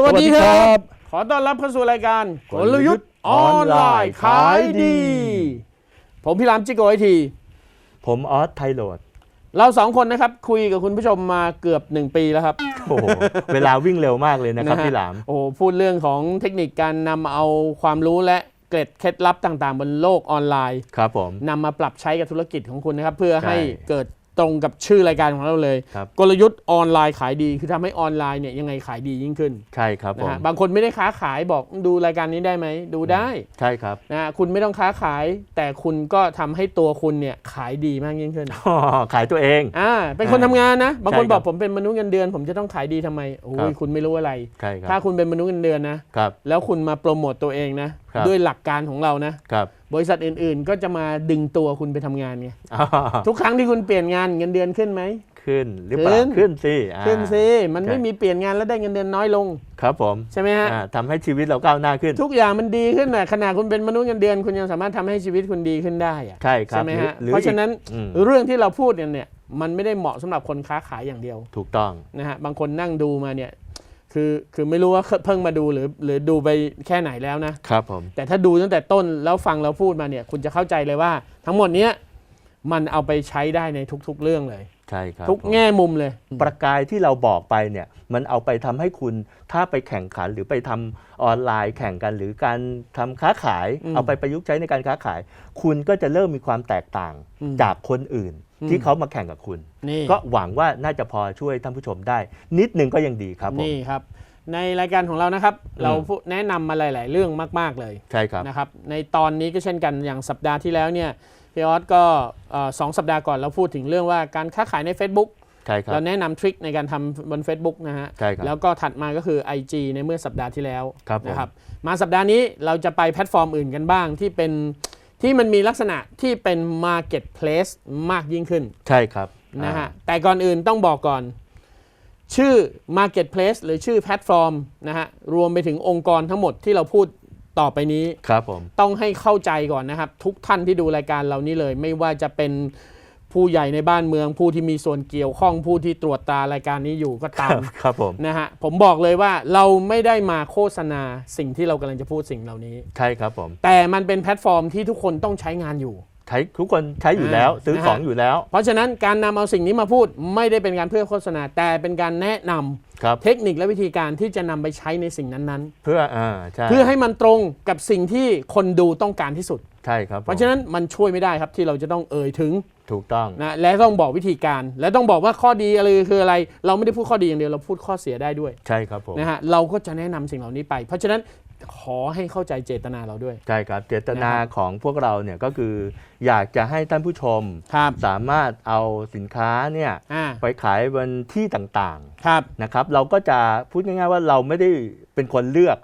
สวัสดีคสวัสดีครัรับบขอต้อนรับเข้าสู่รายการกกลลยุยุททธ์ธ์ออนไลน์ออนไลน์ขายดีขายดี ผมพี่รามจิโกไอที ผมออสไทโรดเราสองคนนะครับ คุยกับคุณผู้ชมมาเกือบ1ปีแล้วครับ โอ้โห เวลาวิ่งเร็วมากเลยนะครับนะฮะพี่หลาม โอ้โห พูดเรื่องของเทคนิคการนำเอาความรู้และเกร็ดเคล็ดลับต่างๆ บนโลกออนไลน์ ครับผมนำมาปรับใช้กับธุรกิจของคุณนะครับ เพื่อใช่ให้เกิด ตรงกับชื่อรายการของเราเลย ครับ กลยุทธ์ออนไลน์ขายดีคือทำให้ออนไลน์เนี่ยยังไงขายดียิ่งขึ้นใช่ครับผนะมฮะบางคนไม่ได้ค้าขายบอกดูรายการนี้ได้ไหมดูได้ใช่ครับ นะฮะคุณไม่ต้องค้าขาย แต่คุณก็ทำให้ตัวคุณเนี่ยขายดีมากยิ่งขึ้นอ๋อขายตัวเอง อ่าเป็นคนทำงานนะ บางคนใช่ครับบอกผมเป็นมนุษย์เงินเดือน ผมจะต้องขายดีทำไมโอ้ครัยบ คุณไม่รู้อะไร ใช่ครัถ้าบคุณเป็นมนุษย์เงินเดือนนะ ครับ แล้วคุณมาโปรโมตตัวเองนะ ครับ ด้วยหลักการของเรานะ ครับ บริษัทอื่นๆ ก็จะมาดึงตัวคุณไปทำงานไงอ๋อทุกครั้งที่คุณเปลี่ยนงานเงินเดือนขึ้นไหมขึ้นหรือเปล่าขึ้นขึ้นสิอ่าขึ้นสิมันใช่ไม่มีเปลี่ยนงานแล้วได้เงินเดือนน้อยลง ครับผมใช่ไหมฮะอ่าทำให้ชีวิตเราก้าวหน้าขึ้น ทุกอย่างมันดีขึ้นนะขนาดคุณเป็นมนุษย์เงินเดือน คุณยังสามารถทำให้ชีวิตคุณดีขึ้นได้อะใช่ครับใช่ไหมฮะหรือเพราะฉะนั้นอืมเรื่องที่เราพูดเนี่ยเนี่ยมันไม่ได้เหมาะสำหรับคนค้าขายอย่างเดียว ถูกต้องนะฮะบางคนนั่งดูมาเนี่ย คือคือไม่รู้ว่าเพิ่งมาดูหรือหรือดูไปแค่ไหนแล้วนะครับผมแต่ถ้าดูตั้งแต่ต้นแล้วฟังเราพูดมาเนี่ยคุณจะเข้าใจเลยว่า ทั้งหมดเนี้ยมันเอาไปใช้ได้ในทุกๆเรื่องเลย ใช่ครับทุกผมแง่มุมเลย ประกายที่เราบอกไปเนี่ยมันเอาไปทำให้คุณถ้าไปแข่งขันหรือไปทำออนไลน์แข่งกันหรือการทำค้าขายอืมเอาไปประยุกต์ใช้ในการค้าขาย คุณก็จะเริ่มมีความแตกต่างอืมจากคนอื่นอืมที่เขามาแข่งกับคุณนี่ก็หวังว่าน่าจะพอช่วยท่านผู้ชมได้ นิดนึงก็ยังดีครับผมนี่ครับในรายการของเรานะครับ เราพูดแนะนำมาหลาย ๆ เรื่องมาก ๆ เลยใช่ครับนะครับในตอนนี้ก็เช่นกันอย่างสัปดาห์ที่แล้วเนี่ย พี่ออสก็เอ่อสองสัปดาห์ก่อนเราพูดถึงเรื่องว่าการค้าขายใน Facebook ใช่ครับเราแนะนำทริคในการทำบน Facebook นะฮะใช่ครับแล้วก็ถัดมาก็คือ IG ในเมื่อสัปดาห์ที่แล้วครับผมนะครับ มาสัปดาห์นี้เราจะไปแพลตฟอร์มอื่นกันบ้างที่เป็นที่มันมีลักษณะที่เป็น Marketplace มากยิ่งขึ้น ใช่ครับนะฮะอ่าแต่ก่อนอื่นต้องบอกก่อน ชื่อ Marketplace หรือชื่อแพลตฟอร์มนะฮะ รวมไปถึงองค์กรทั้งหมดที่เราพูด ต่อไปนี้ครับผมต้องให้เข้าใจก่อนนะครับ ทุกท่านที่ดูรายการเรานี้เลย ไม่ว่าจะเป็นผู้ใหญ่ในบ้านเมืองผู้ที่มีส่วนเกี่ยวข้องผู้ที่ตรวจตารายการนี้อยู่ก็ตามครับผมนะฮะผมบอกเลยว่าเราไม่ได้มาโฆษณาสิ่งที่เรากำลังจะพูดสิ่งเหล่านี้ ใช่ครับผม แต่มันเป็นแพลตฟอร์มที่ทุกคนต้องใช้งานอยู่ ใช้ทุกคนใช้อยู่แล้วอ่าซื้อนะฮะของอยู่แล้ว เพราะฉะนั้นการนำเอาสิ่งนี้มาพูดไม่ได้เป็นการเพื่อโฆษณาแต่เป็นการแนะนำครับเทคนิคและวิธีการที่จะนำไปใช้ในสิ่งนั้นเพื่ออ่าใช่ๆเพื่อให้มันตรงกับสิ่งที่คนดูต้องการที่สุดใช่ครับผมเพราะฉะนั้นมันช่วยไม่ได้ครับที่เราจะต้องเอ่ยถึงถูกต้องนะและต้องบอกวิธีการและต้องบอกว่าข้อดีอะไรคืออะไร เราไม่ได้พูดข้อดีอย่างเดียวเราพูดข้อเสียได้ด้วย ใช่ครับผมนะฮะเราก็จะแนะนำสิ่งเหล่านี้ไป เพราะฉะนั้น ขอให้เข้าใจเจตนาเราด้วย ใช่ครับเจตนานะครับของพวกเราเนี่ยก็คืออยากจะให้ท่านผู้ชม ครับสามารถเอาสินค้าเนี่ยอ่า ไปขายบนที่ต่างครับ ๆนะครับ เราก็จะพูดง่ายๆว่าเราไม่ได้เป็นคนเลือก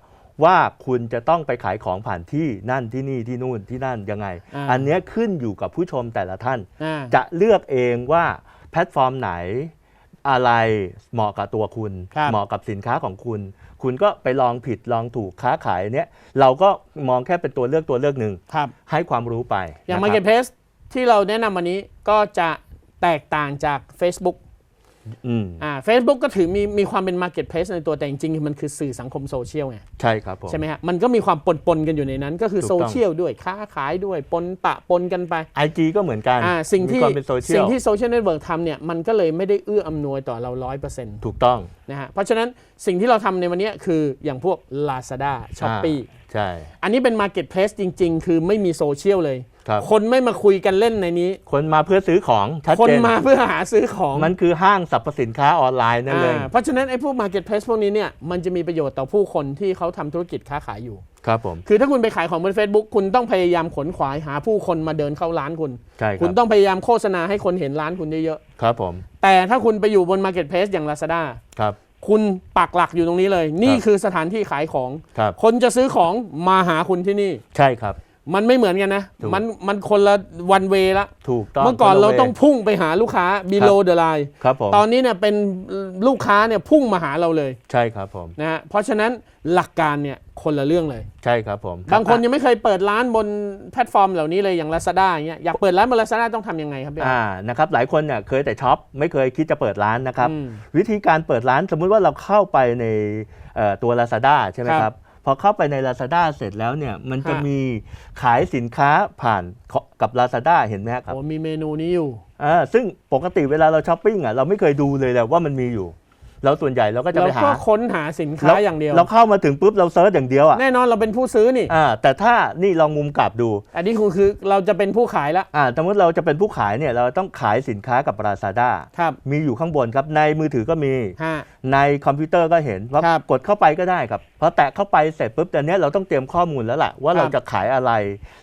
ว่าคุณจะต้องไปขายของผ่านที่นั่นที่นี่ที่นู่นที่นั่นยังไง อ่า อันเนี้ยขึ้นอยู่กับผู้ชมแต่ละท่าน อ่า จะเลือกเองว่าแพลตฟอร์มไหนอะไรเหมาะกับตัวคุณ ครับเหมาะกับสินค้าของคุณ คุณก็ไปลองผิดลองถูกค้าขายเนี้ยเราก็มองแค่เป็นตัวเลือกตัวเลือกหนึ่งครับ ให้ความรู้ไปอย่าง นะครับ Marketplace ที่เราแนะนำวันนี้ก็จะแตกต่างจาก Facebook อืมอ่า Facebook ก็ถือมีมีความเป็น Marketplace ในตัวแต่จริงๆ มันคือสื่อสังคมโซเชียลไง ใช่ครับผม ใช่ไหมฮะ มันก็มีความปนปนๆกันอยู่ในนั้น ก็คือถูกโซต้องเชียลด้วยค้าขายด้วยปนปะปนกันไปไอจีก็เหมือนกันอ่าสิ่งที่มีความเป็นโซเชียสิ่ลงที่โซเชียลเน็ตเวิร์กทำเนี่ย มันก็เลยไม่ได้เอื้ออำนวยต่อเราร้อยเปอร์เซ็นต์ถูกต้องนะฮะเพราะฉะนั้นสิ่งที่เราทำในวันเนี้ยคืออย่างพวก Lazada s h o p e e ใช่อันนี้เป็น Marketplace จริง ๆ คือไม่มีโซเชียลเลย ครับ คนไม่มาคุยกันเล่นในนี้ คนมาเพื่อซื้อของชัดคนเจนมาเพื่อหาซื้อของมันคือห้างสรรพสินค้าออนไลน์นั่นเลย อ่าเพราะฉะนั้นไอ้พวก Marketplace พวกนี้เนี่ยมันจะมีประโยชน์ต่อผู้คนที่เขาทำธุรกิจค้าขายอยู่ ครับผม คือถ้าคุณไปขายของบน Facebook คุณต้องพยายามขนขวายหาผู้คนมาเดินเข้าร้านคุณ ใช่คคุรัณบต้องพยายามโฆษณาให้คนเห็นร้านคุณเยอะครับผมๆ แต่ถ้าคุณไปอยู่บน Marketplace อย่าง Lazada ครับ คุณปักหลักอยู่ตรงนี้เลย นี่ครับ คือสถานที่ขายของ ครับ คนจะซื้อของมาหาคุณที่นี่ ใช่ครับ มันไม่เหมือนกันนะ ถูก มันมันคนละวันเวละ ถูกต้องเมื่อก่อนคละเราวต้องพุ่งไปหาลูกค้า below the line ครับผมตอนนี้เนี่ยเป็นลูกค้าเนี่ยพุ่งมาหาเราเลยใช่ครับผม นะฮะเพราะฉะนั้นหลักการเนี่ยคนละเรื่องเลย ใช่ครับผมบางคนยังไม่เคยเปิดร้านบนแพลตฟอร์มเหล่านี้เลยอย่าง Lazada อย่างเงี้ยอยากเปิดร้านบน Lazada ต้องทำยังไงครับพี่อ่านะครับหลายคนเนี่ยเคยแต่ช็อปไม่เคยคิดจะเปิดร้านนะครับ อืม วิธีการเปิดร้านสมมุติว่าเราเข้าไปในเอ่อตัว Lazada ใช่ไหมครับครับ พอเข้าไปใน Lazada เสร็จแล้วเนี่ยมันจะฮะมีขายสินค้าผ่านกับ Lazada เห็นไหมครับโอ้มีเมนูนี้อยู่อ่าซึ่งปกติเวลาเราช้อปปิ้งอะเราไม่เคยดูเลยแหละว่ามันมีอยู่ แล้วส่วนใหญ่เราก็จะเราไปหาก็ค้นหาสินค้าแล้วอย่างเดียว เราเข้ามาถึงปุ๊บเราเซิร์ชอย่างเดียวอะแน่นอนเราเป็นผู้ซื้อนี่อ่าแต่ถ้านี่ลองมุมกลับดู อันนี้คือคือเราจะเป็นผู้ขายละอ่าสมมติเราจะเป็นผู้ขายเนี่ยเราต้องขายสินค้ากับ Lazada ครับมีอยู่ข้างบนครับในมือถือก็มีฮะในคอมพิวเตอร์ก็เห็นว่ากครับกดเข้าไปก็ได้ครับพอแตะเข้าไปเสร็จปุ๊บตอนเนี้ยเราต้องเตรียมข้อมูลแล้วล่ะว่าครับเราจะขายอะไร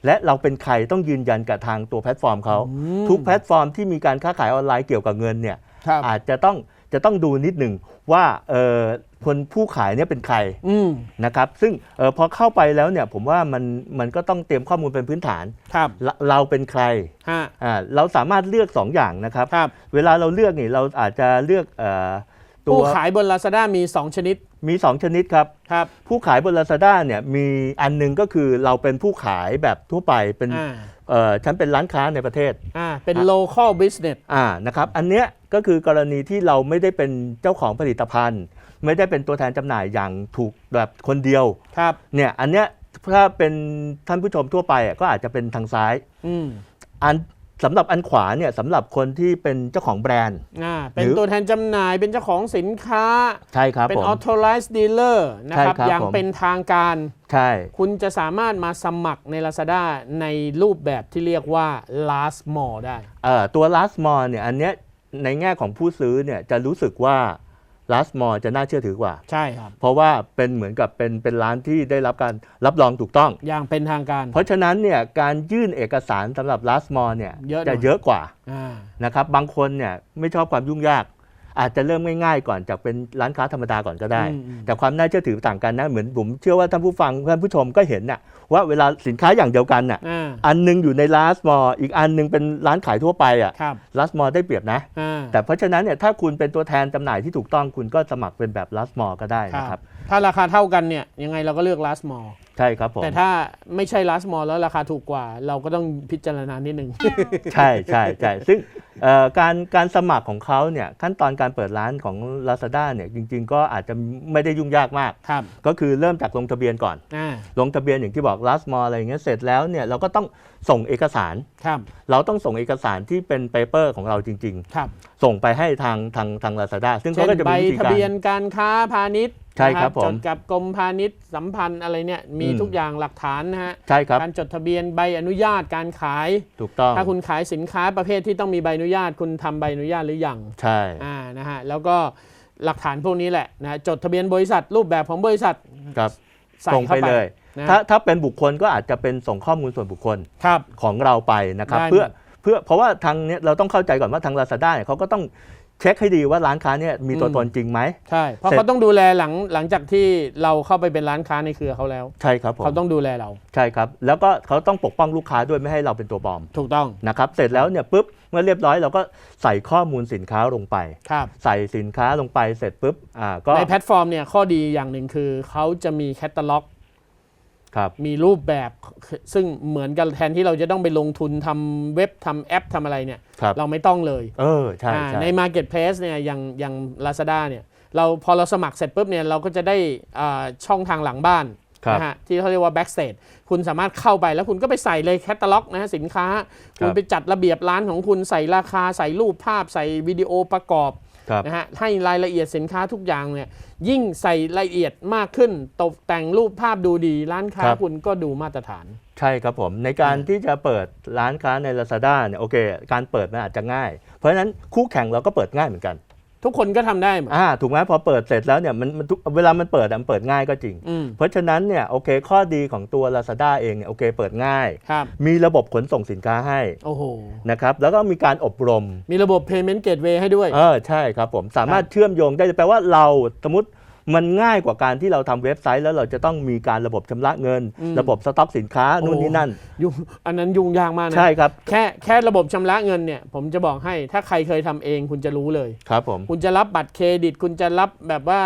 และเราเป็นใครต้องยืนยันกับทางตัวแพลตฟอร์มเขาอืมทุกแพลตฟอร์มที่มีการค้าขายออนไลน์เกี่ยวกับเงินเนี่ยครับอาจจะต้อง จะต้องดูนิดหนึ่งว่าเออคนผู้ขายเนี่ยเป็นใครอืมนะครับ ซึ่งเออพอเข้าไปแล้วเนี่ยผมว่ามันมันก็ต้องเตรียมข้อมูลเป็นพื้นฐานครับเราเราเป็นใครฮะอ่าเราสามารถเลือก2อย่างนะครับครับเวลาเราเลือกนี่เราอาจจะเลือกเอ่ อตัผู้วขายบน Lazada มี 2 ชนิด มี 2 ชนิดครับ ครับ ผู้ขายบน Lazada เนี่ยมีอันหนึงก็คือเราเป็นผู้ขายแบบทั่วไปเป็นอ่า เอ่อฉันเป็นร้านค้าในประเทศอ่าเป็น local business อ่านะครับอันเนี้ยก็คือกรณีที่เราไม่ได้เป็นเจ้าของผลิตภัณฑ์ ไม่ได้เป็นตัวแทนจำหน่ายอย่างถูกแบบคนเดียวครับ เนี่ยอันเนี้ยถ้าเป็นท่านผู้ชมทั่วไปอะก็อาจจะเป็นทางซ้าย อืม อัน สำหรับอันขวาเนี่ยสำหรับคนที่เป็นเจ้าของแบรนด์ อ่าเป็นหรือ ตัวแทนจำหน่ายเป็นเจ้าของสินค้า ใช่ครับเป็น ผม authorized dealer นะครับ ใช่ครับอย่างผม เป็นทางการ ใช่ คุณจะสามารถมาสมัครใน Lazada ในรูปแบบที่เรียกว่า last mall ได้ เอ่อตัว last mall เนี่ยอันเนี้ยในแง่ของผู้ซื้อเนี่ยจะรู้สึกว่า last mall จะน่าเชื่อถือกว่า ใช่ครับ เพราะว่าเป็นเหมือนกับเป็นเป็นร้านที่ได้รับการรับรองถูกต้อง อย่างเป็นทางการ เพราะฉะนั้นเนี่ยการยื่นเอกสารสำหรับ last mall เนี่ยเยอะหน่จะอยเยอะกว่าอ่านะครับบางคนเนี่ยไม่ชอบความยุ่งยาก อาจจะเริ่มง่ายๆก่อนจากเป็นร้านค้าธรรมดาก่อนก็ได้อืมอืมแต่ความน่าเชื่อถือต่างกันนะเหมือนผมเชื่อว่าท่านผู้ฟังท่านผู้ชมก็เห็นน่ะว่าเวลาสินค้าอย่างเดียวกันน่ะอ่าอันหนึงอยู่ใน last mall อีกอันหนึงเป็นร้านขายทั่วไปอะครับ last mall ได้เปรียบนะอ่าแต่เพราะฉะนั้นเนี่ยถ้าคุณเป็นตัวแทนจำหน่ายที่ถูกต้องคุณก็สมัครเป็นแบบ last mall ก็ได้นะครับ ถ้าราคาเท่ากันเนี่ยยังไงเราก็เลือก last mall ใช่ครับผมแต่ถ้าไม่ใช่ last mall แล้วราคาถูกกว่า เราก็ต้องพิจารณานิดนึง ใช่ใช่ใช่ซึ่งเอ่อการการสมัครของเขาเนี่ยขั้นตอนการเปิดร้านของ Lazada เนี่ยจริง ๆ ก็อาจจะไม่ได้ยุ่งยากมากครับก็คือเริ่มจากลงทะเบียนก่อนอ่าลงทะเบียนอย่างที่บอก last mall อะไรอย่างเงี้ยเสร็จแล้วเนี่ยเราก็ต้อง ส่งเอกสาร ครับ เราต้องส่งเอกสารที่เป็นเปเปอร์ของเราจริง ครับ ๆ ส่งไปให้ทางทางทาง Lazada ซึ่งเช่เขานก็จะใบมีวิธีทะการ เบียนการค้าพาณิชย์ใช่ครับนะผมจดกับกรมพาณิชย์สัมพันธ์อะไรเนี่ยมีอืม ทุกอย่างหลักฐานนะฮะใช่ครับ การจดทะเบียนใบอนุญาตการขาย ถูกต้องถ้าคุณขายสินค้าประเภทที่ต้องมีใบอนุญาต คุณทำใบอนุญาตหรือยังใช่ อ่านะฮะแล้วก็หลักฐานพวกนี้แหละนะจดทะเบียนบริษัทรูปแบบของบริษัทครับ ใส่ส่งเข้าไปไป เลยนะ ถ้าถ้าเป็นบุคคลก็อาจจะเป็นส่งข้อมูลส่วนบุคคลครับของเราไปนะครับได้เพื่อเพื่อเพราะว่าทางเนี้ยเราต้องเข้าใจก่อนว่าทาง Lazada เนี่ยเขาก็ต้องเช็คให้ดีว่าร้านค้าเนี่ยมีตัวอืมตนจริงไหมใช่เพราะเสร็จเขาต้องดูแลหลังหลังจากที่เราเข้าไปเป็นร้านค้าในเครือเขาแล้วใช่ครับผมเขาต้องดูแลเราใช่ครับ แล้วก็เขาต้องปกป้องลูกค้าด้วยไม่ให้เราเป็นตัวปลอม ถูกต้องนะครับ เสร็จแล้วเนี่ยปุ๊บเมื่อเรียบร้อยเราก็ใส่ข้อมูลสินค้าลงไปครับใส่สินค้าลงไปเสร็จปุ๊บอ่าก็ในแพลตฟอร์มเนี่ยข้อดีอย่างหนึ่งคือเขาจะมีแคตตาล็อกครับ มีรูปแบบซึ่งเหมือนกันแทนที่เราจะต้องไปลงทุนทำเว็บทำแอปทำอะไรเนี่ยครับเราไม่ต้องเลยเออใช่อ่าใช่ใน Marketplace เนี่ยอย่างอย่าง Lazada เนี่ยเราพอเราสมัครเสร็จปุ๊บเนี่ยเราก็จะได้อ่าช่องทางหลังบ้านครับนะฮะที่เขาเรียกว่า backstage คุณสามารถเข้าไปแล้วคุณก็ไปใส่เลยแคตตาล็อกนะฮะสินค้า คุณไปจัดระเบียบร้านของคุณใส่ราคาใส่รูปภาพใส่วิดีโอประกอบครับ นะฮะให้รายละเอียดสินค้าทุกอย่างเนี่ยยิ่งใส่รายละเอียดมากขึ้น ตกแต่งรูปภาพดูดีร้านค้าครับ คุณก็ดูมาตรฐาน ใช่ครับผมในการอืมที่จะเปิดร้านค้าใน Lazada เนี่ยโอเค การเปิดมันอาจจะง่าย เพราะฉะนั้นคู่แข่งเราก็เปิดง่ายเหมือนกัน ทุกคนก็ทำได้หมดอ่าถูกไหมพอเปิดเสร็จแล้วเนี่ยมันมันทุกเวลามันเปิดอะมันเปิดง่ายก็จริงอืมเพราะฉะนั้นเนี่ยโอเคข้อดีของตัว Lazada เองเนี่ยโอเคเปิดง่ายครับมีระบบขนส่งสินค้าให้โอ้โหนะครับแล้วก็มีการอบรม มีระบบ payment gateway ให้ด้วย เออใช่ครับผมสามารถเชื่อมโยงได้แปลว่าเราสมมติ มันง่ายกว่าการที่เราทำเว็บไซต์แล้วเราจะต้องมีการระบบชำระเงินอืมระบบสต็อกสินค้านู่นโอ้นี่นั่นยุ่งอันนั้นยุ่งยากมากนะใช่ครับแค่แค่ระบบชำระเงินเนี่ยผมจะบอกให้ถ้าใครเคยทำเองคุณจะรู้เลยครับผมคุณจะรับบัตรเครดิต คุณจะรับแบบว่า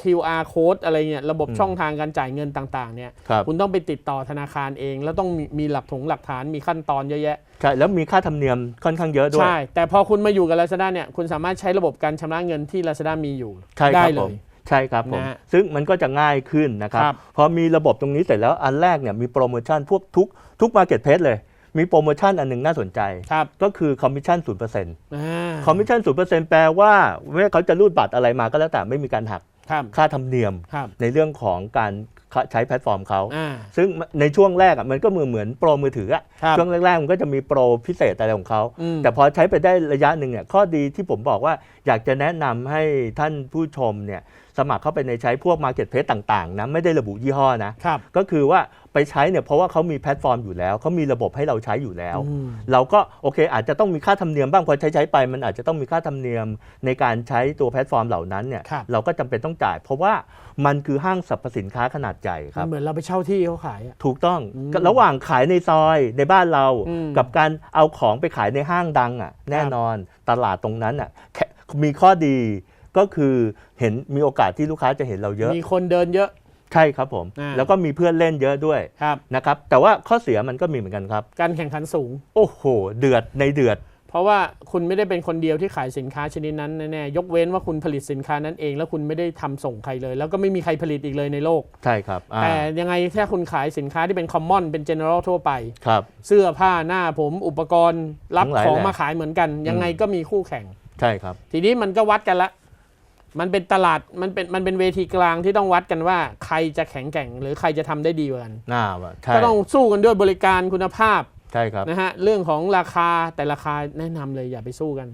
QR code อะไรเนี่ยระบบอืมช่องทางการจ่ายเงินต่างๆเนี่ยครับคุณต้องไปติดต่อธนาคารเอง แล้วต้องมีมีหลักถงหลักฐานมีขั้นตอนเยอะแยะใช่แล้วมีค่าธรรมเนียมค่อนข้างเยอะด้วยใช่แต่พอคุณมาอยู่กับ Lazada เนี่ยคุณสามารถใช้ระบบการชำระเงินที่ Lazada มีอยู่ใช่คได้รับเลผมย ใช่ครับผมนะฮะซึ่งมันก็จะง่ายขึ้นนะครับครับ พอมีระบบตรงนี้เสร็จแล้วอันแรกเนี่ยมีโปรโมชั่นพวกทุกทุกมาร์เก็ตเพสเลย มีโปรโมชั่นอันหนึงน่าสนใจ ครับก็คือคอมมิชชั่นศูนย์เปอร์เซ็นต์อ่าคอมมิชชั่นศูนย์เปอร์เซ็นต์แปลว่าไม่ว่าเขาจะรูดบัตรอะไรมาก็แล้วแต่ไม่มีการหักครับค่าธรรมเนียม ครับในเรื่องของการใช้แพลตฟอร์มเขา อ่า ซึ่งในช่วงแรกอะมันก็เหมือนเหมือนโปรมือถืออะครับช่วงแรกๆมันก็จะมีโปรพิเศษอะไรของเขา อืมแต่พอใช้ไปได้ระยะหนึ่งเนี่ยข้อดีที่ผมบอกว่าอยากจะแนะนำให้ท่านผู้ชมเนี่ย สมัครเข้าไปในใช้พวก Marketplace ต่างๆนะไม่ได้ระบุยี่ห้อนะครับก็คือว่าไปใช้เนี่ยเพราะว่าเขามีแพลตฟอร์มอยู่แล้วเขามีระบบให้เราใช้อยู่แล้วอืมเราก็โอเค อาจจะต้องมีค่าธรรมเนียมบ้างพอใช้ใช้ไปมันอาจจะต้องมีค่าธรรมเนียมในการใช้ตัวแพลตฟอร์มเหล่านั้นเนี่ยครับเราก็จำเป็นต้องจ่าย เพราะว่ามันคือห้างสรรพสินค้าขนาดใหญ่คมัรันบเหมือนเราไปเช่าที่เขาขายอะถูกต้องอืมระหว่างขายในซอยในบ้านเราอืมกับการเอาของไปขายในห้างดังอะแน่นอนตลาดตรงนั้นอะแค่มีข้อดี ก็คือเห็นมีโอกาสที่ลูกค้าจะเห็นเราเยอะ มีคนเดินเยอะ ใช่ครับผม อ่า แล้วก็มีเพื่อนเล่นเยอะด้วยครับ นะครับแต่ว่าข้อเสียมันก็มีเหมือนกันครับ การแข่งขันสูง โอ้โห เดือดในเดือด เพราะว่าคุณไม่ได้เป็นคนเดียวที่ขายสินค้าชนิดนั้นแน่ๆยกเว้นว่าคุณผลิตสินค้านั้นเอง แล้วคุณไม่ได้ทำส่งใครเลย แล้วก็ไม่มีใครผลิตอีกเลยในโลก ใช่ครับอ่าแต่ยังไงถ้าคุณขายสินค้าที่เป็นคอมมอนเป็น general ทั่วไป ครับ เสื้อผ้าหน้าผมอุปกรณ์รับทั้งหลายของแหละ มาขายเหมือนกัน ยังไงก็มีคู่แข่ง ใช่ครับ ทีนี้มันก็วัดกันละ มันเป็นตลาดมันเป็นมันเป็นเวทีกลางที่ต้องวัดกันว่าใครจะแข็งแกร่ง หรือใครจะทำได้ดีกว่ากันน่าว่ะใช่ก็ต้องสู้กันด้วยบริการคุณภาพใช่ครับนะฮะเรื่องของราคาแต่ราคาแนะนำเลยอย่าไปสู้กัน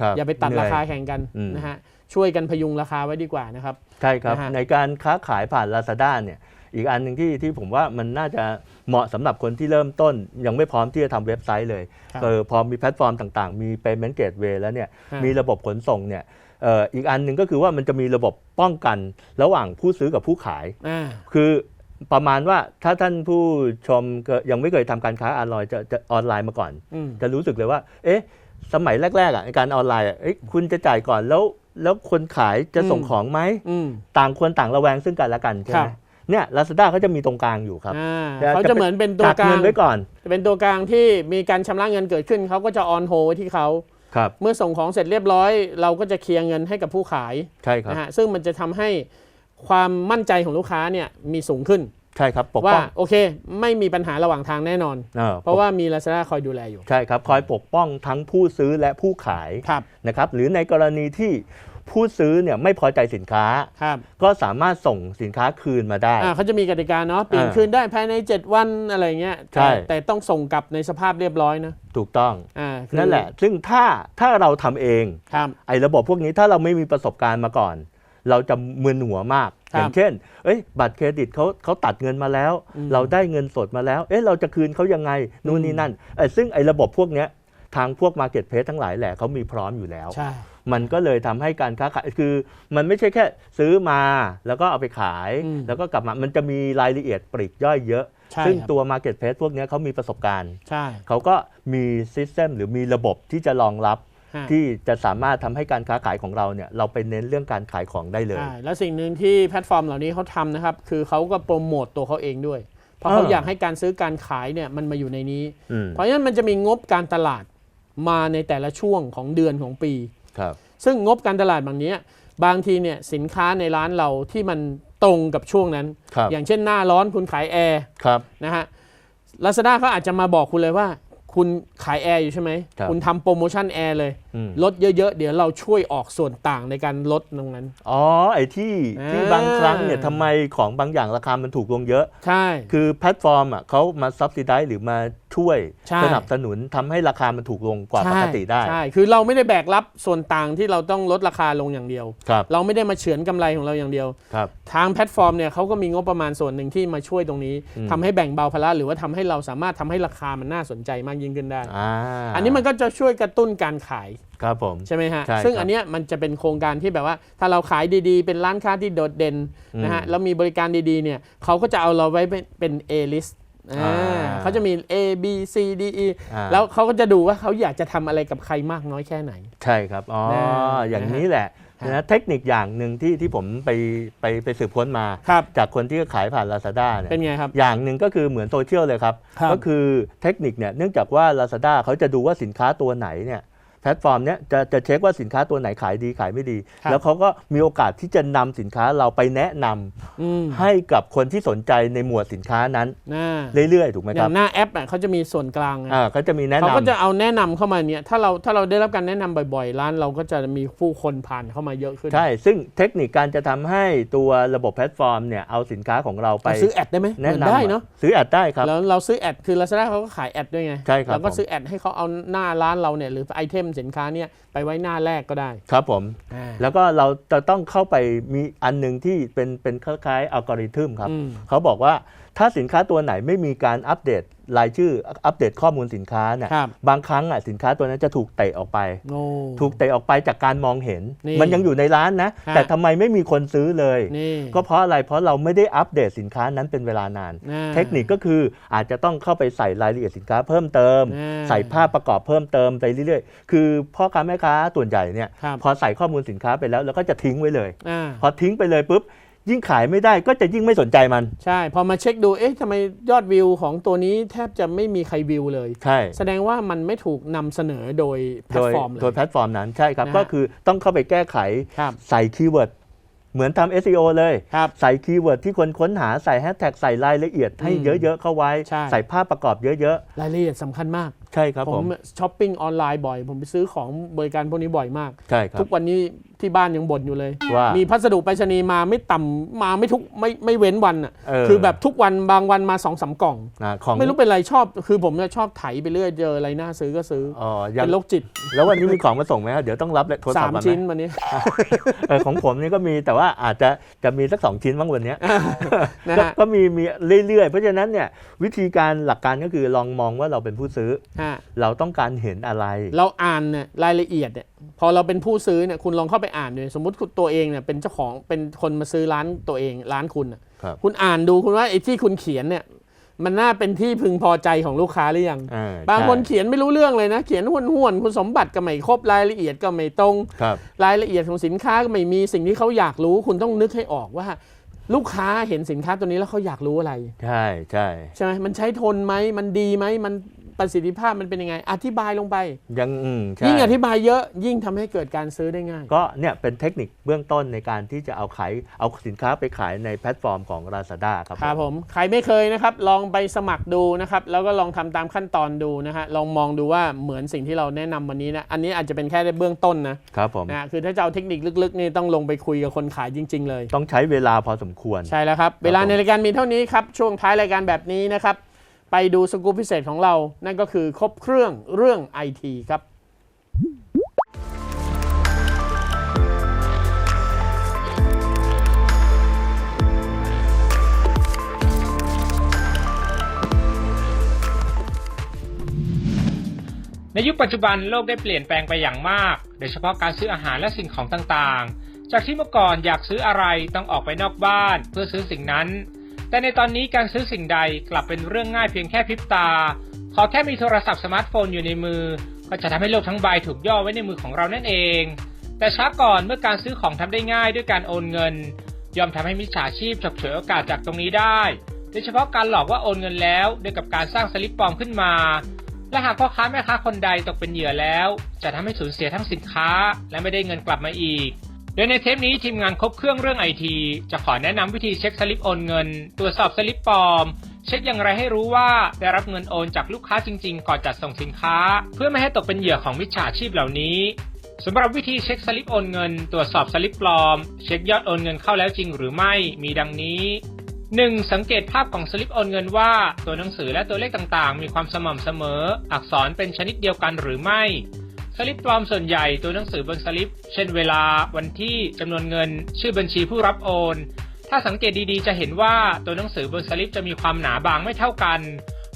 ครับอย่าไปตัดเหนื่ราอยคาแข่งกันอืมนะฮะช่วยกันพยุงราคาไว้ดีกว่านะครับ ใช่ครับนะฮะในการค้าขายผ่าน Lazada เนี่ยอีกอันหนึ่งที่ที่ผมว่ามันน่าจะเหมาะสำหรับคนที่เริ่มต้น ยังไม่พร้อมที่จะทำเว็บไซต์เลยครับเออพอมีแพลตฟอร์มต่างๆ มี payment gateway แล้วเนี่ยฮะมีระบบขนส่งเนี่ยเอ่ออีกอันหนึ่งก็คือว่ามันจะมีระบบป้องกันระหว่างผู้ซื้อกับผู้ขายอ่าคือประมาณว่าถ้าท่านผู้ชมเกิดยังไม่เคยทำการค้าออนไลน์จะจะออนไลน์มาก่อนอืมจะรู้สึกเลยว่า เอ๊ะ สมัยแรกๆอะในการออนไลน์อะเอ๊ะคุณจะจ่ายก่อนแล้วแล้วคนขายจะส่งอืมของไหมอืมต่างคนต่างระแวงซึ่งกันและกันใช่ครัไหมบเนี่ยลาซาด้าเขาจะมีตรงกลางอยู่ครับอ่าจะเขาจะจะเป็นเหมือนเป็นตัวกักกลาเงิงนไว้ก่อนจะเป็นตัวกลางที่มีการชำระเงินเกิดขึ้นเขาก็จะออนโฮไว้ที่เขา ครับ เมื่อส่งของเสร็จเรียบร้อย เราก็จะเคลียร์เงินให้กับผู้ขายใช่ครับนะฮะซึ่งมันจะทำให้ความมั่นใจของลูกค้าเนี่ยมีสูงขึ้นใช่ครับปกว่าป้องโอเค ไม่มีปัญหาระหว่างทางแน่นอนเออเพราะว่ามี Lazada คอยดูแลอยู่ ใช่ครับ คอยปกป้องทั้งผู้ซื้อและผู้ขายครับนะครับหรือในกรณีที่ ผู้ซื้อเนี่ยไม่พอใจสินค้า ครับก็สามารถส่งสินค้าคืนมาได้ อ่าเขาจะมีกติกาเนาะเปลี่ยนอ่าคืนได้ภายใน 7 วันอะไรเงี้ยใช่ แต่แต่ต้องส่งกลับในสภาพเรียบร้อยนะถูกต้อง อ่าคือนั่นแหละ ซึ่งถ้าถ้าเราทำเอง ครับ ไอ้ระบบพวกนี้ถ้าเราไม่มีประสบการณ์มาก่อน เราจะมึนหัวมาก ครับอย่างเช่น เอ้ย บัตรเครดิตเขาเขาตัดเงินมาแล้ว อืม เราได้เงินสดมาแล้ว เอ๊ะเราจะคืนเขายังไงนู่นนี่นั่นไอ้ซึ่งไอ้ระบบพวกเนี้ยทางพวก Marketplace ทั้งหลายแหละเขามีพร้อมอยู่แล้ว ใช่ มันก็เลยทำให้การค้าขายคือ มันไม่ใช่แค่ซื้อมาแล้วก็เอาไปขายอืมแล้วก็กลับมามันจะมีรายละเอียดปลีกย่อยเยอะใช่ซึ่งครับตัว Marketplace พวกเนี้ยเขามีประสบการณ์ใช่เขาก็มีซิสเต็มหรือมีระบบที่จะรองรับฮะที่จะสามารถทำให้การค้าขายของเราเนี่ยเราไปเน้นเรื่องการขายของได้เลยใช่แล้วสิ่งหนึ่งที่แพลตฟอร์มเหล่านี้เขาทำนะครับ คือเขาก็โปรโมตตัวเขาเองด้วย เพราะเขาเออออยากให้การซื้อการขายเนี่ยมันมาอยู่ในนี้อืมเพราะฉะนั้นมันจะมีงบการตลาดมาในแต่ละช่วงของเดือนของปี ครับซึ่งงบการตลาดบางเนี้ยบางทีเนี่ยสินค้าในร้านเราที่มันตรงกับช่วงนั้นครับอย่างเช่นหน้าร้อนคุณขายแอร์ครับนะฮะลาซาด้าเขาอาจจะมาบอกคุณเลยว่า คุณขายแอร์อยู่ใช่ไหมครับคุณทำโปรโมชั่นแอร์เลย อืม ลดเยอะๆ เดี๋ยวเราช่วยออกส่วนต่างในการลดตรงนั้น อ๋อไอ้ที่ที่อ่า บางครั้งเนี่ยทำไมของบางอย่างราคามันถูกลงเยอะ ใช่ คือแพลตฟอร์มอะเขามาซับซิได้หรือมาช่วยใช่ สนับสนุนทำให้ราคามันถูกลงกว่าปกติได้ใช่คือเราไม่ได้แบกรับส่วนต่างที่เราต้องลดราคาลงอย่างเดียว ครับเราไม่ได้มาเฉือนกำไรของเราอย่างเดียว ครับ ทางแพลตฟอร์มเนี่ยเขาก็มีงบประมาณส่วนหนึ่งที่มาช่วยตรงนี้อืมทำให้แบ่งเบาภาระหรือว่าทำให้เราสามารถทำให้ราคามันน่าสนใจมากยิ่งขึ้นได้อ่าอันนี้มันก็จะช่วยกระตุ้นการขายครับผมใช่ไหมฮะใช่ซึ่งครับอันเนี้ยมันจะเป็นโครงการที่แบบว่า ถ้าเราขายดีๆ เป็นร้านค้าที่โดดเด่นนะฮะอืมแล้วมีบริการดีๆเนี่ยเขาก็จะเอาเราไว้เป็นเป็น A list อ่าอ่าเขาจะมี A B C D E อ่าแล้วเขาก็จะดูว่าเขาอยากจะทำอะไรกับใครมากน้อยแค่ไหน ใช่ครับ อ๋อนะอย่างนี้แหละฮะ นะเทคนิคอย่างหนึ่งที่ที่ผมไปไปไปสืบค้นมาครับจากคนที่ขายผ่าน Lazada เนี่ยเป็นไงครับอย่างหนึ่งก็คือเหมือนโซเชียลเลยครับครับก็คือเทคนิคเนี่ยเนื่องจากว่า Lazada เขาจะดูว่าสินค้าตัวไหนเนี่ยแพลตฟอร์มเนี้ยจะจะเช็คว่าสินค้าตัวไหนขายดีขายไม่ดีครับแล้วเขาก็มีโอกาสที่จะนำสินค้าเราไปแนะนำอืมให้กับคนที่สนใจในหมวดสินค้านั้นน่าเรื่อยๆถูกไหมอครัย่าบงหน้าแอปอะเขาจะมีส่วนกลางนะอ่าเขาจะมีแนะเขานำก็จะเอาแนะนำเข้ามาเนี่ยถ้าเราถ้าเราได้รับการแนะนำบ่อยๆ ร้านเราก็จะมีผู้คนผ่านเข้ามาเยอะขึ้นใช่ซึ่งเทคนิคการจะทำให้ตัวระบบแพลตฟอร์มเนี่ยเอาสินค้าของเราไปเราซื้อแอดได้ไหมแนะเหมือนนำได้เนาะซื้อแอดได้ครับแล้วเราซื้อแอดคือ Lazada เขาก็ขายแอดด้วยไงใช่ครับเราก็ผมซื้อแอดให้เขาเอาหน้าร้านเราเนี่ยหรือไอเทมสินค้าเนี่ยไปไว้หน้าแรกก็ได้ ครับผมอ่าแล้วก็เราจะต้องเข้าไปมีอันหนึ่งที่เป็นเป็นคล้ายๆอัลกอริทึมครับอืมเขาบอกว่า ถ้าสินค้าตัวไหนไม่มีการอัปเดตรายชื่ออัปเดตข้อมูลสินค้าเนี่ยครับ บางครั้งอะสินค้าตัวนั้นจะถูกเตะออกไป โอ้ ถูกเตะออกไปจากการมองเห็น นี่มันยังอยู่ในร้านนะ ฮะ แต่ทำไมไม่มีคนซื้อเลย นี่ ก็เพราะอะไรเพราะเราไม่ได้อัปเดตสินค้านั้นเป็นเวลานาน อ่าเทคนิคก็คืออาจจะต้องเข้าไปใส่รายละเอียดสินค้าเพิ่มเติม อ่าใส่ภาพประกอบเพิ่มเติมไปเรื่อยๆ คือพ่อค้าแม่ค้าส่วนใหญ่เนี่ยครับ พอใส่ข้อมูลสินค้าไปแล้ว แล้วก็จะทิ้งไว้เลย อ่า พอทิ้งไปเลยปุ๊บ ยิ่งขายไม่ได้ก็จะยิ่งไม่สนใจมัน ใช่ พอมาเช็คดู เอ๊ะทำไมยอดวิวของตัวนี้แทบจะไม่มีใครวิวเลย ใช่ แสดงว่ามันไม่ถูกนำเสนอโดยแพลโดตยฟอร์มเลย โดยแพลตฟอร์มนั้น ใช่ครับนะฮะก็คือต้องเข้าไปแก้ไขครับใส่คีย์เวิร์ด เหมือนทำ SEO เลยครับใส่คีย์เวิร์ดที่คนค้นหา ใส่แฮชแท็ก ใส่รายละเอียดให้อืมเยอะๆเข้าไว้ใช่ใส่ภาพประกอบเยอะรายละเอียดสำคัญมากๆใช่ครับผผมมช้อปปิ้งออนไลน์บ่อย ผมไปซื้อของบริการพวกนี้บ่อยมากใช่ครัทุบกวันนี้ที่บ้านยังบ่นอยู่เลย ว่ามีพัสดุไปรษณีย์มาไม่ต่ำมาไม่ทุกไม่ไม่เว้นวันอะเออคือแบบทุกวันบางวันมาสองสามกล่องอ่าของ ไม่รู้เป็นไรชอบ คือผมเนี่ยชอบไถไปเรื่อยเจออะไรน่าซื้อก็ซื้ออ๋อยังเป็นโรคจิต แล้ววันนี้มีของมาส่งไหมครับเดี๋ยวต้องรับโทรศัสาพท์มมาไหมชิ้นวันนี้เออของผมนี่ก็มีแต่ว่าอาจจะจะมีสักสองชิ้นบ้างวันเนี้ยนะก็ฮะก็มีมีเรื่อยๆ เพราะฉะนั้นเนี่ยวิธีการหลักการก็คือลองมองว่าเราเป็นผู้ซื้อฮะเราต้องการเห็นอะไร เราอ่านเนี่ยรายละเอียดเนี่ยพอเราเป็นผู้ซื้อเนี่ยคุณลองเข้าไปอ่านดูสมมติคุณตัวเองเนี่ยเป็นเจ้าของเป็นคนมาซื้อร้านตัวเองร้านคุณน่ะครับคุณอ่านดูคุณว่าไอ้ที่คุณเขียนเนี่ยมันน่าเป็นที่พึงพอใจของลูกค้าหรือยังอ่บางคนใช่เขียนไม่รู้เรื่องเลยนะ เขียนห้วนๆคุณสมบัติก็ไม่ครบรายละเอียดก็ไม่ตรงครับรายละเอียดของสินค้าก็ไม่มีสิ่งที่เขาอยากรู้ คุณต้องนึกให้ออกว่า ลูกค้าเห็นสินค้าตัวนี้แล้วเขาอยากรู้อะไร ใช่ใช่ใช่ไหมมันใช้ทนไหมมันดีไหมมัน ประสิทธิภาพมันเป็นยังไง อธิบายลงไปยังอืมใช่ยิ่งอธิบายเยอะยิ่งทำให้เกิดการซื้อได้ง่าย ก็เนี่ยเป็นเทคนิคเบื้องต้นในการที่จะเอาขายเอาสินค้าไปขายในแพลตฟอร์มของ Lazada ครับครับผม ใครไม่เคยนะครับ ลองไปสมัครดูนะครับ แล้วก็ลองทำตามขั้นตอนดูนะฮะ ลองมองดูว่าเหมือนสิ่งที่เราแนะนำวันนี้นะ อันนี้อาจจะเป็นแค่เบื้องต้นนะครับผมนะคือถ้าจะเอาเทคนิคลึกๆนี่ต้องลงไปคุยกับคนขายจริง ๆ เลย ต้องใช้เวลาพอสมควร ใช่แล้วครับ เวลาในรายการมีเท่านี้ครับ ช่วงท้ายรายการแบบนี้นะครับ ไปดูสกู๊ปพิเศษของเรา นั่นก็คือครบเครื่องเรื่องไอทีครับในยุคปัจจุบันโลกได้เปลี่ยนแปลงไปอย่างมาก โดยเฉพาะการซื้ออาหารและสิ่งของต่างๆ จากที่เมื่อก่อนอยากซื้ออะไรต้องออกไปนอกบ้าน เพื่อซื้อสิ่งนั้น แต่ในตอนนี้การซื้อสิ่งใดกลับเป็นเรื่องง่ายเพียงแค่พริบตา ขอแค่มีโทรศัพท์สมาร์ทโฟนอยู่ในมือ ก็จะทำให้โลกทั้งใบถูกย่อไว้ในมือของเรานั่นเอง แต่ช้าก่อนเมื่อการซื้อของทำได้ง่ายด้วยการโอนเงิน ย่อมทำให้มิจฉาชีพฉกฉวยโอกาสจากตรงนี้ได้โดดยเฉพาะการหลอกว่าโอนเงินแล้วด้วยกับการสร้างสลิปปลอมขึ้นมา และหากพ่อค้าแม่ค้าคนใดตกเป็นเหยื่อแล้ว จะทำให้สูญเสียทั้งสินค้า และไม่ได้เงินกลับมาอีก โดยในเทปนี้ทีมงานครบเครื่องเรื่องไอทีจะขอแนะนำวิธีเช็คสลิปโอนเงิน ตรวจสอบสลิปปลอม เช็คอย่างไรให้รู้ว่าได้รับเงินโอนจากลูกค้าจริง ๆ ก่อนจัดส่งสินค้า เพื่อไม่ให้ตกเป็นเหยื่อของมิจฉาชีพเหล่านี้สำหรับวิธีเช็คสลิปโอนเงิน ตรวจสอบสลิปปลอม เช็คยอดโอนเงินเข้าแล้วจริงหรือไม่มีดังนี้ 1. สังเกตภาพของสลิปโอนเงินว่า ตัวหนังสือและตัวเลขต่างๆ มีความสม่ำเสมอ อักษรเป็นชนิดเดียวกันหรือไม่ สลิปปลอมส่วนใหญ่ตัวหนังสือบนสลิป เช่นเวลาวันที่จำนวนเงิน ชื่อบัญชีผู้รับโอน ถ้าสังเกตดีๆ จะเห็นว่าตัวหนังสือบนสลิปจะมีความหนาบางไม่เท่ากัน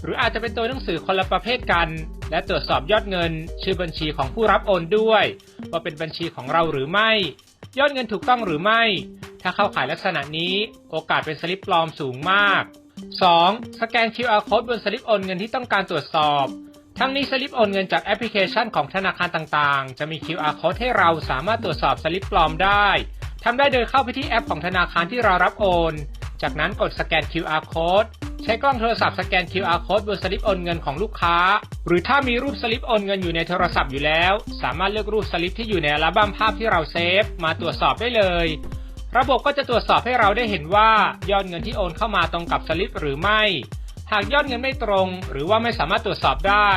หรืออาจจะเป็นตัวหนังสือคนละประเภทกัน และตรวจสอบยอดเงิน ชื่อบัญชีของผู้รับโอนด้วย ว่าเป็นบัญชีของเราหรือไม่ ยอดเงินถูกต้องหรือไม่ ถ้าเข้าข่ายลักษณะนี้โอกาสเป็นสลิปปลอมสูงมาก 2. สแกน QR code บนสลิปโอนเงินที่ต้องการตรวจสอบ ทั้งนี้สลิปโอนเงินจากแอปพลิเคชันของธนาคารต่างๆ จะมี QR code ให้เราสามารถตรวจสอบสลิปปลอมได้ทำได้โดยเข้าไปที่แอปของธนาคารที่เรารับโอน จากนั้นกดสแกน QR code ใช้กล้องโทรศัพท์สแกน QR code บนสลิปโอนเงินของลูกค้า หรือถ้ามีรูปสลิปโอนเงินอยู่ในโทรศัพท์อยู่แล้ว สามารถเลือกรูปสลิปที่อยู่ในอัลบั้มภาพที่เราเซฟมาตรวจสอบได้เลย ระบบก็จะตรวจสอบให้เราได้เห็นว่ายอดเงินที่โอนเข้ามาตรงกับสลิปหรือไม่ หากยอดเงินไม่ตรง หรือว่าไม่สามารถตรวจสอบได้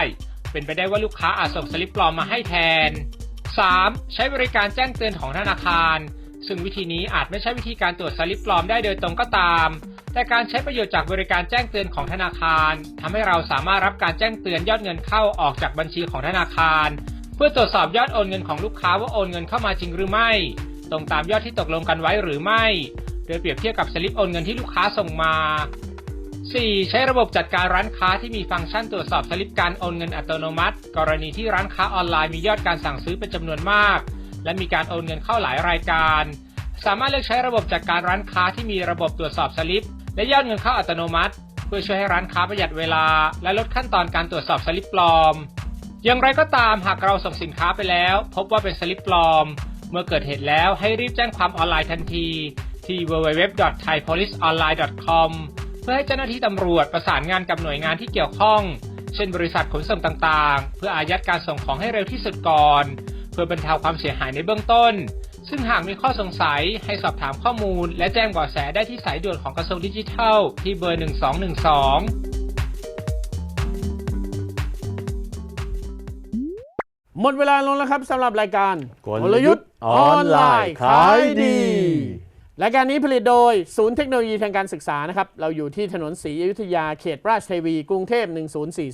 เป็นไปได้ว่าลูกค้าอาจส่งสลิปปลอมมาให้แทน 3. ใช้บริการแจ้งเตือนของธนาคาร ซึ่งวิธีนี้อาจไม่ใช่วิธีการตรวจสลิปปลอมได้โดยตรงก็ตาม แต่การใช้ประโยชน์จากบริการแจ้งเตือนของธนาคารทำให้เราสามารถรับการแจ้งเตือนยอดเงินเข้าออกจากบัญชีของธนาคาร เพื่อตรวจสอบยอดโอนเงินของลูกค้าว่าโอนเงินเข้ามาจริงหรือไม่ ตรงตามยอดที่ตกลงกันไว้หรือไม่ โดยเปรียบเทียบกับสลิปโอนเงินที่ลูกค้าส่งมา 4. ใช้ระบบจัดการร้านค้าที่มีฟังก์ชันตรวจสอบสลิปการโอนเงินอัตโนมัติ กรณีที่ร้านค้าออนไลน์มียอดการสั่งซื้อเป็นจำนวนมาก และมีการโอนเงินเข้าหลายรายการ สามารถเลือกใช้ระบบจัดการร้านค้าที่มีระบบตรวจสอบสลิป และยอดเงินเข้าอัตโนมัติ เพื่อช่วยให้ร้านค้าประหยัดเวลา และลดขั้นตอนการตรวจสอบสลิปปลอม อย่างไรก็ตามหากเราส่งสินค้าไปแล้ว พบว่าเป็นสลิปปลอม เมื่อเกิดเหตุแล้วให้รีบแจ้งความออนไลน์ทันทีที่ www.thaipoliceonline.com เพื่อให้เจ้าหน้าที่ตำรวจประสานงานกับหน่วยงานที่เกี่ยวข้อง เช่นบริษัทขนส่งต่างๆ เพื่ออายัดการส่งของให้เร็วที่สุดก่อน เพื่อบรรเทาความเสียหายในเบื้องต้น ซึ่งหากมีข้อสงสัยให้สอบถามข้อมูล และแจ้งเบาะแสได้ที่สายด่วนของกระทรวงดิจิทัล ที่เบอร์ 1212หมดเวลาลงแล้วครับสำหรับรายการกลยุทธ์ออนไลน์ขายดี รายการนี้ผลิตโดยศูนย์เทคโนโลยีทางการศึกษานะครับ เราอยู่ที่ถนนศรีอยุธยาเขตราชเทวี กรุงเทพ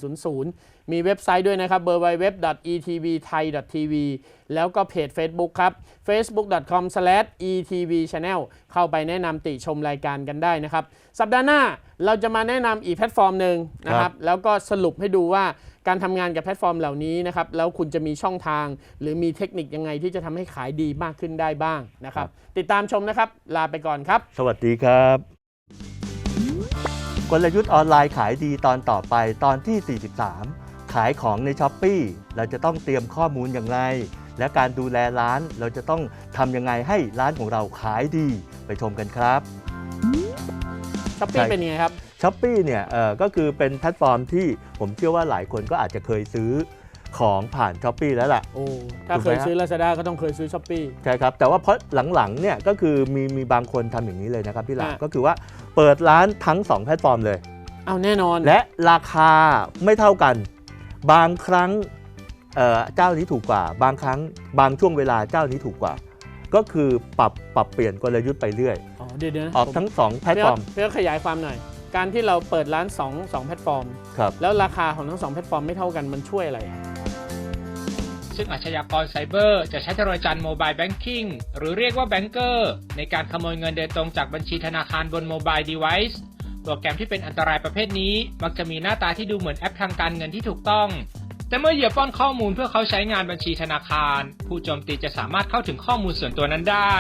10400 มีเว็บไซต์ด้วยนะครับ www.etvthai.tv แล้วก็เพจ Facebook ครับ facebook.com/etvchannel เข้าไปแนะนำติชมรายการกันได้นะครับ สัปดาห์หน้าเราจะมาแนะนำอีกแพลตฟอร์มหนึ่งนะครับ แล้วก็สรุปให้ดูว่าการทำงานกับแพลตฟอร์มเหล่านี้นะครับ แล้วคุณจะมีช่องทาง หรือมีเทคนิคยังไงที่จะทำให้ขายดีมากขึ้นได้บ้างนะครับ ติดตามชมนะครับ ลาไปก่อนครับ สวัสดีครับ กลยุทธ์ออนไลน์ขายดีตอนต่อไปตอนที่ 43 ขายของในช้อปปีเราจะต้องเตรียมข้อมูลอย่างไร และการดูแลร้านเราจะต้องทำยังไงให้ร้านของเราขายดีไปชมกันครับช้อปปี้ใช่เป็นยังไงครับช้อปปีเนี่ยเอ่อก็คือเป็นแพลตฟอร์มที่ผมเชื่อว่าหลายคนก็อาจจะเคยซื้อของผ่านช้อปปีแล้วล่ะโอ้ถ้าถูกเคไหมยฮะซื้อ Lazada ก็ต้องเคยซื้อช้อปปี้ใช่ครับ แต่ว่าเพราะหลังๆเนี่ยก็คือมีมีบางคนทำอย่างนี้เลยนะครับพี่หลามอะก็คือว่าเปิดร้านทั้ง 2 แพลตฟอร์มเลย เอาแน่นอนและราคาไม่เท่ากัน บางครั้งเอ่อเจ้านี้ถูกกว่า บางครั้งบางช่วงเวลาเจ้านี้ถูกกว่า ก็คือปรับปรับเปลี่ยนกลยุทธ์ไปเรื่อยอ๋อเดี๋ยวๆนะออกผมทั้ง2แพลตเพื่ฟออร์มเพื่อขยายความหน่อย การที่เราเปิดร้าน2 2แพลตฟอร์มครับแล้วราคาของทั้งสองแพลตฟอร์มไม่เท่ากันมันช่วยอะไรซึ่งอาชญากรไซเบอร์จะใช้เทคโนโลยีโมบายแบงกิ้งหรือเรียกว่าแบงเกอร์ในการขโมยเงินโดยตรงจากบัญชีธนาคารบนโมบายเดเวิ์ โปรแกรมที่เป็นอันตรายประเภทนี้ มักจะมีหน้าตาที่ดูเหมือนแอปทางการเงินที่ถูกต้อง แต่เมื่อเหยื่อป้อนข้อมูลเพื่อเขาใช้งานบัญชีธนาคาร ผู้โจมตีจะสามารถเข้าถึงข้อมูลส่วนตัวนั้นได้